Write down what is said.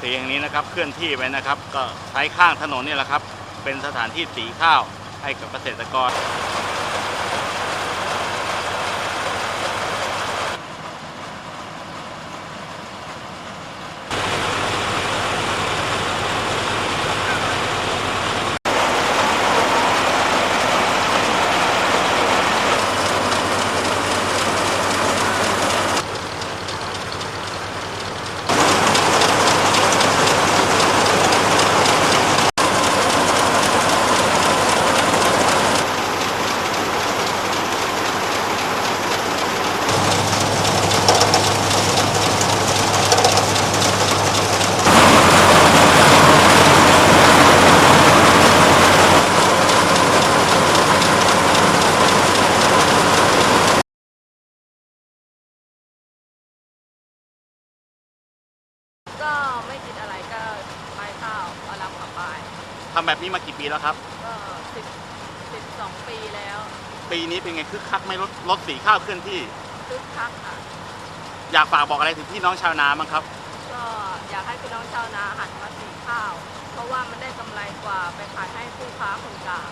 สีอย่างนี้นะครับเคลื่อนที่ไปนะครับ ก็ใช้ข้างถนนนี่แหละครับ เป็นสถานที่สีข้าวให้กับเกษตรกร ก็ไม่คิดอะไรก็ไปข้าวเอารับกลับบ้าน ทำแบบนี้มากี่ปีแล้วครับ ก็สิบสิบสองปีแล้วปีนี้เป็นไงคึกคักไหม่รถรถสีข้าวเคลื่อนที่ คึกคักค่ะ อยากฝากบอกอะไรถึงพี่น้องชาวนาบ้างครับ ก็อยากให้พี่น้องชาวนาหันมาสีข้าว เพราะว่ามันได้กำไรกว่าไปขายให้ผู้ค้าคนกลาง